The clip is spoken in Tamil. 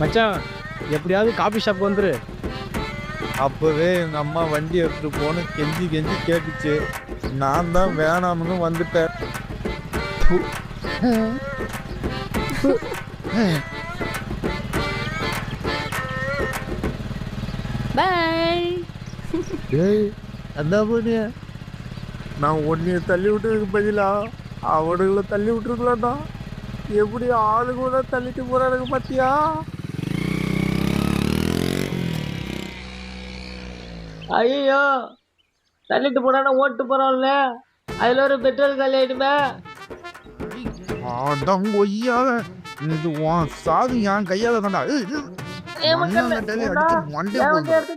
மச்சான் எப்படியாவது காபி ஷாப் வந்துரு. அப்பவே எங்க அம்மா வண்டி எடுத்துட்டு போன கெஞ்சி கெஞ்சி கேட்டுச்சு. நான் தான் வேணாம்னு வந்துட்டேன். பை டேய் என்ன பண்ணிய நான் உன்னைய தள்ளி விட்டதுக்கு பதிலா அவனுங்களை தள்ளி விட்டுருக்கலாம்டா. எப்படி ஆளு கூட தள்ளிட்டு போறானுங்க பாத்தியா? ஐயோ தள்ளிட்டு போறானா ஓட்டு போறோம்ல அதுல ஒரு பெட்ரோல் காலி ஆயிடுமே. அடம் கொய்யாத இது உன் சாவி என் கையால தான்டா ஏன்டா? அடிச்சு மண்டே போகுது